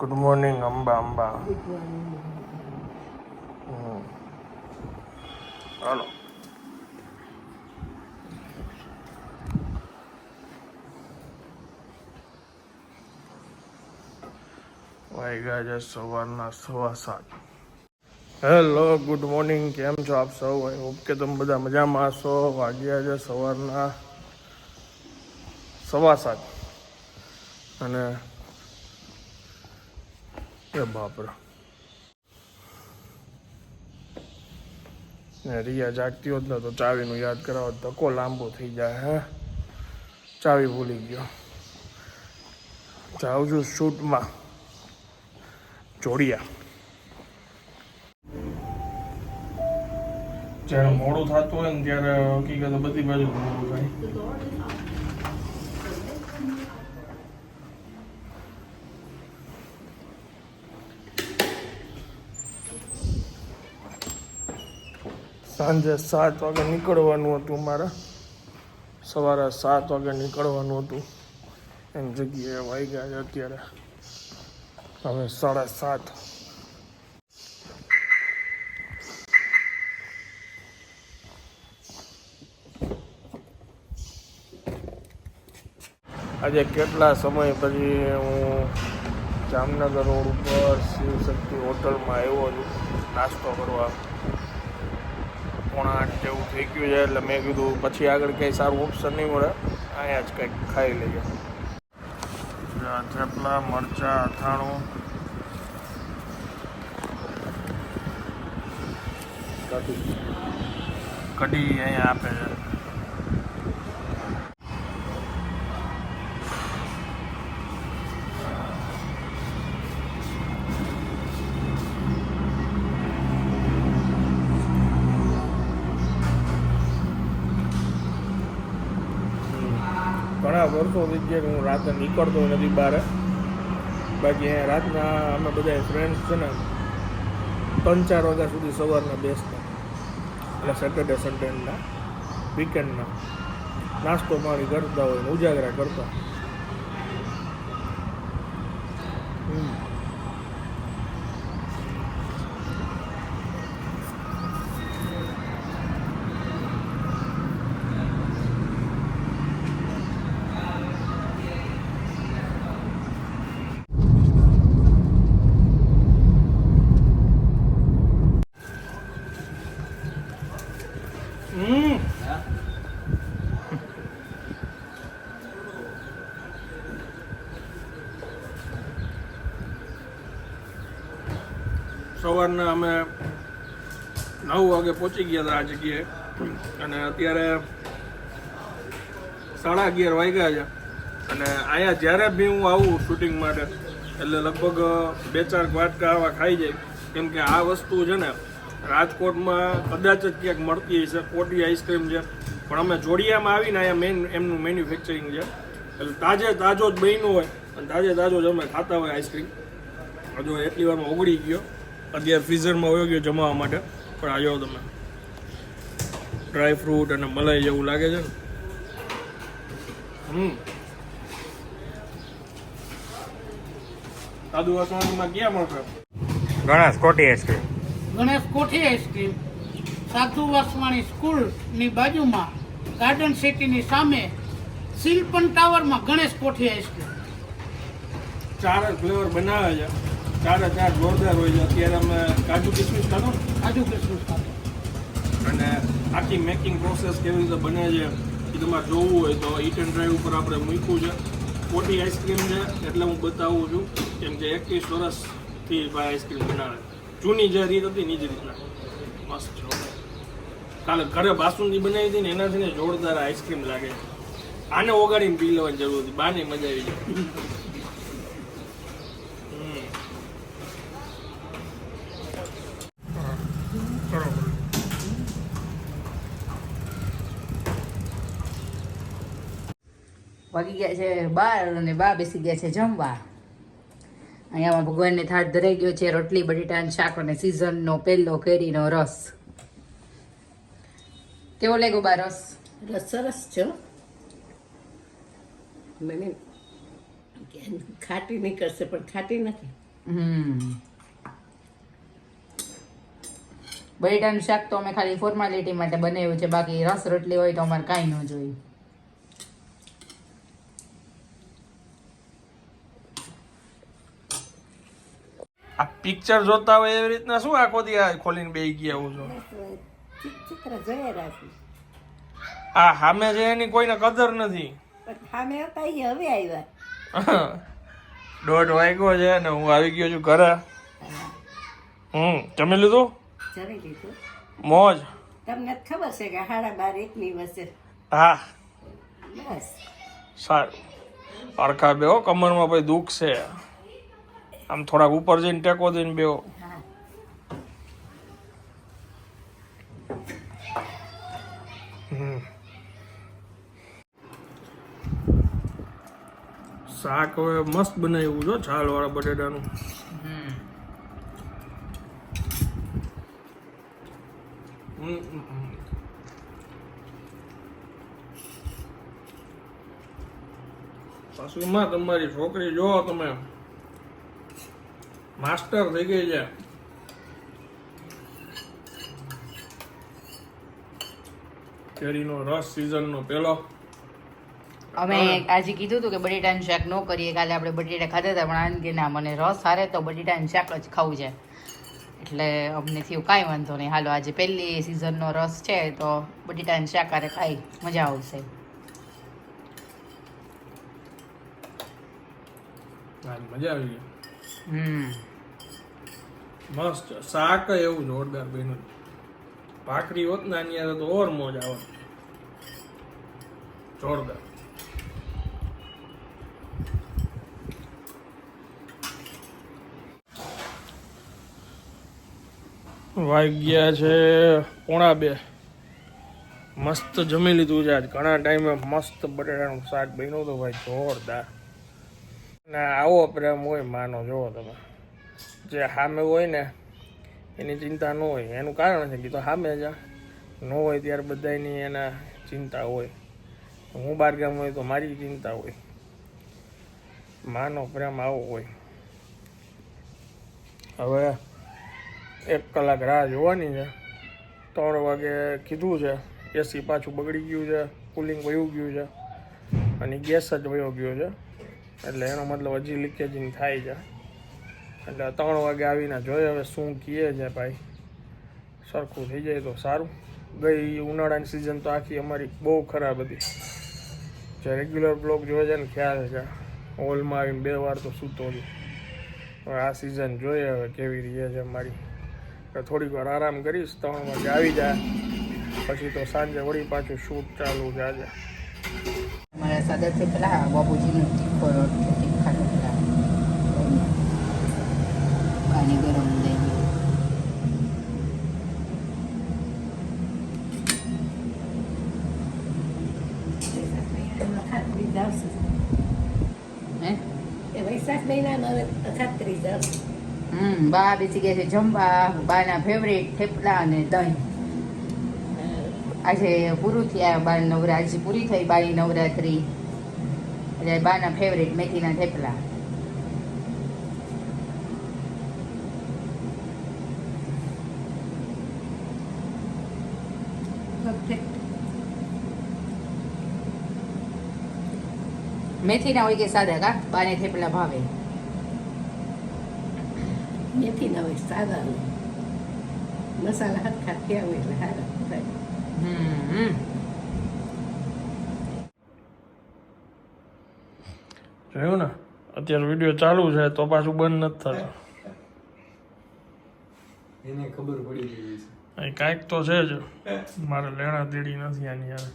Good morning Amba Amba. હાલો વાગ્યા છે સવારના સવા સાત હેલો ગુડ મોર્નિંગ કેમ છો આપ સૌ? આઈ હોપ કે તમે બધા મજામાં છો વાગ્યા છે સવારના. સવા સાત. અને એ બાપરા. ને રિયા જાગતી હોત ને તો ચાવીનું યાદ કરાવો ધક્કો લાંબો થઈ જાય, હે? ચાવી ભૂલી ગયો. જાઉં છું શૂટમાં. જોડિયા. જ્યારે મોડું થતું હોય ને ત્યારે હકીકત બધી બાજુ મોડું થાય સાંજે સાત વાગે નીકળવાનું હતું મારે. સવારે સાત વાગે નીકળવાનું હતું. એમ જગ્યાએ વાઈ ગયા છે અત્યારે. હવે સાડા સાત. આજે કેટલા સમય પછી હું જામનગર રોડ ઉપર શિવશક્તિ હોટલમાં આવ્યો છું. નાસ્તો કરવા. પોણા આઠ જેવું થઈ ગયું છે, એટલે મેં કીધું પછી આગળ કંઈ સારું ઓપ્શન નહીં મળે. અહીંયા જ કંઈક ખાઈ લઈએ. થેપલા મરચાં, અથાણું. કઢી અહીંયા આપે છે. ઘણા વર્ષો થઈ ગયા હું રાતે નીકળતો નથી બહાર. બાકી અહીંયા રાતના અમે બધા ફ્રેન્ડ્સ છે ને, ત્રણ ચાર વાગ્યા સુધી સવારના બેસતા. એટલે સેટરડે સન્ડેના વીકેન્ડના નાસ્તો પાણી કરતા હોય ને ઉજાગરા કરતા. હમ. સવારના અમે નવ વાગે પહોંચી ગયા હતા આ જગ્યાએ. અને અત્યારે સાડા અગિયાર વાગ્યા છે. અને અહીંયા જ્યારે બી હું આવું શૂટિંગ માટે, એટલે લગભગ બે ચાર વાટકા આવા ખાઈ જાય. કેમ કે આ વસ્તુ છે ને, રાજકોટમાં કદાચ જ ક્યાંક મળતી હશે, કોટી આઈસ્ક્રીમ છે. પણ અમે જોડિયામાં આવીને અહીંયા મેન એમનું મેન્યુફેક્ચરિંગ છે. એટલે તાજે તાજો જ બન્યું હોય અને તાજે તાજો જ અમે ખાતા હોય આઈસ્ક્રીમ. હજુ એટલી વારમાં ઓગળી ગયો. અત્યારે ફ્રીઝરમાં વયો ગયો જમાવા માટે. પણ આવ્યો તમે. ડ્રાય ફ્રૂટ અને મલાઈ જેવું લાગે છે ને. હમ. સાદુ વાસણમાં ક્યાં મળશે? ગણેશ કોઠી આઈસ્ક્રીમ ગણેશ કોઠી આઈસ્ક્રીમ સાધુ વાસવાણી સ્કૂલની બાજુમાં ગાર્ડન સિટીની સામે સિલ્પન ટાવરમાં ગણેશ કોઠી આઈસ્ક્રીમ ચાર ફ્લેવર બનાવે છે. ચારે ચાર જોરદાર હોય છે. અત્યારે અમે કાજુ કિસમિસ ખાધો? કાજુ કિસમિસ ખાધો. અને આખી મેકિંગ પ્રોસેસ કેવી રીતે બને છે એ તમારે જોવું હોય તો ઈટ એન્ડ ડ્રાઈવ ઉપર આપણે મૂક્યું છે. મોટી આઈસ્ક્રીમ છે એટલે હું બતાવું છું કેમ કે એકવીસ વર્ષથી ભાઈ આઈસ્ક્રીમ બનાવે જૂની જે રીત હતી ની જ રીતના. મસ્ત કાલે ઘરે બાસુંદી બનાવી હતી ને એનાથી ને જોરદાર આઈસ્ક્રીમ લાગે આને ઓગાડીને પી લેવાની જરૂર હતી. બાને મજા આવી જાય હમ. બરોબર વાગી ગયા છે બાર અને બા બેસી ગયા છે જમવા. અહીંયામાં ભગવાનને થાળ ધરાઈ ગયો છે રોટલી બટેટાનું શાક અને સિઝનનો પહેલો કેરીનો રસ. કેવો લાગ્યો બા રસ? રસ સરસ છે. મને ખાટી નીકળશે પણ ખાટી નથી. હમ. બટેટાનું શાક તો અમે ખાલી ફોર્માલિટી માટે બનાવ્યું છે બાકી રસ રોટલી હોય તો અમારે કાંઈ ન જોઈએ. આ પિક્ચર જોતા હોય એવી રીતના શું આખો દી આ ખોલીને બેસી ગયા હું છો? ચિત્ર જોયા રાખી આ સામે છે એની કોઈને કદર નથી. સામે હતા એ હવે આવ્યા. દોઢ વાગ્યો છે ને હું આવી ગયો છું ઘરે. હમ જમી લીધું? જમી લીધું. મોજ. તમને ખબર છે કે હાડા બાર એકની વચ્ચે. હા. બસ. સારું. અરખા બેહો કમરમાં ભાઈ દુઃખ છે. આમ થોડાક ઉપર જઈને ટેકો દઈને બેહો. શાક હવે મસ્ત બનાવ્યું જો છાલ વાળા બટેટાનું. સાસુમાં તમારી છોકરી જો તમે માસ્ટર થઈ ગઈ છે. કેરીનો રસ સીઝનનો પેલો. અમે આજે કીધું હતું કે બટેટાનું શાક ન કરીએ કાલે આપણે બટેટા ખાધા હતા પણ આને કે ના મને રસ હારે તો બટેટાનું શાક જ ખાવું છે. એટલે અમને થયું કાંઈ વાંધો નહીં. હાલો આજે પહેલી સિઝનનો રસ છે તો બટેટાનું શાક હારે ખાઈ મજા આવશે. મજા આવી ગઈ. હમ. મસ્ત. શાક એવું જોરદાર બન્યું. ભાખરી હોત ને આની હારે તો ઓર મોજ આવે. જોરદાર. વાગ્યા છે પોણા બે મસ્ત જમી લીધું છે આજ. ઘણા ટાઈમે મસ્ત બટેટાનું શાક બન્યું હતું ભાઈ. જોરદાર. ના આવો પ્રેમ હોય માનો જોવો તમે. જે સામે હોય ને, એની ચિંતા ન હોય. એનું કારણ છે કે તો સામે જ ન હોય ત્યારે બધાની એના ચિંતા હોય. હું બહાર ગામ હોય તો મારી ચિંતા હોય. માનો પ્રેમ આવો હોય. હવે એક કલાક રાહ જોવાની છે. ત્રણ વાગે કીધું છે એસી પાછું બગડી ગયું છે કુલિંગ વયું ગયું છે. અને ગેસ જ વયો ગયો છે. એટલે એનો મતલબ હજી લીકેજિંગ થાય છે. એટલે ત્રણ વાગે આવીને જોઈએ હવે શું કહે છે ભાઈ. સરખું થઈ જાય તો સારું. ગઈ ઉનાળાની સિઝન તો આખી અમારી બહુ ખરાબ હતી. જે રેગ્યુલર બ્લોક જોવે છે ને ખ્યાલ છે. હોલમાં આવીને બે વાર તો સૂતો છું હવે આ સિઝન જોઈએ હવે કેવી રહી છે અમારી. થોડીક વાર આરામ કરીશ, ત્રણ વાગે આવી જાય પછી તો સાંજે વળી પાછું શૂટ ચાલુ છે આજે. મારા સાદા પેલા બાબુજીનું તીખો રોટલો તીખા રોટલા પાણી ગરમ દઈ અખાત્રીજ આવશે હે એ વૈશાખ મહિનામાં હવે અખાત્રીજ આવશે હમ બા બેસી ગયા છે જમવા બાના ફેવરેટ થેપલા અને દહીં. આજે પૂરું થયા બા નવરા આજે પૂરી થઈ બાની નવરાત્રી. એટલે બાના ફેવરેટ મેથીના થેપલા. મેથી મેથીના હોય કે સાદા કા? બાને થેપલા ભાવે. મેથી ના હોય હોય મસાલા હરખા થયા હોય એટલે સારા થાય જોયું ને અત્યારે વીડિયો ચાલુ છે તો પાછું બંધ નથી થતું. એને ખબર પડી ગઈ છે. અહીં કાંઈક તો છે જ. મારે લેણા દેડી નથી આની યાર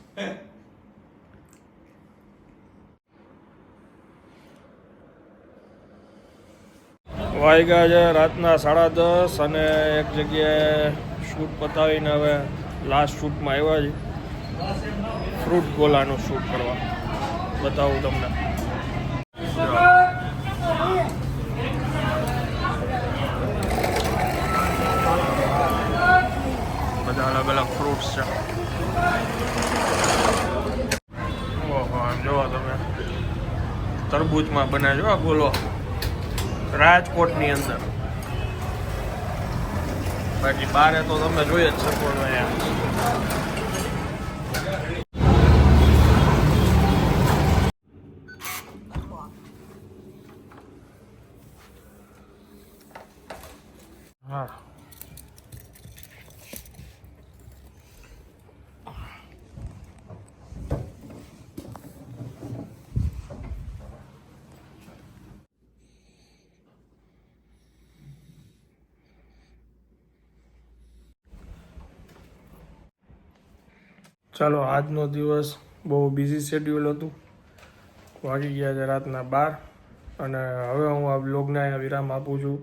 વાગ્યા છે રાતના સાડા દસ અને એક જગ્યાએ શૂટ પતાવીને હવે લાસ્ટ શૂટમાં આવ્યા છે ફ્રૂટ ગોલાનું શૂટ કરવા. બતાવું તમને. બધા અલગ અલગ ફ્રૂટ્સ છે. ઓહો જોવો તમે. તરબૂચમાં બને જો આ ગોલો? રાજકોટની અંદર. બાકી બારે તો તમે જોઈ જ શકો હા. ચાલો, આજનો દિવસ બહુ બિઝી શેડ્યુલ હતું. વાગી ગયા છે રાતના બાર અને હવે હું આ બ્લોગને વિરામ આપું છું.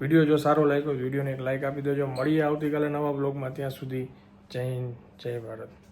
વીડિયો જો સારો લાગ્યો વિડીયોને એક લાઇક આપી દેજો. મળીએ આવતીકાલે નવા બ્લોગમાં ત્યાં સુધી જય હિન્દ, જય ભારત.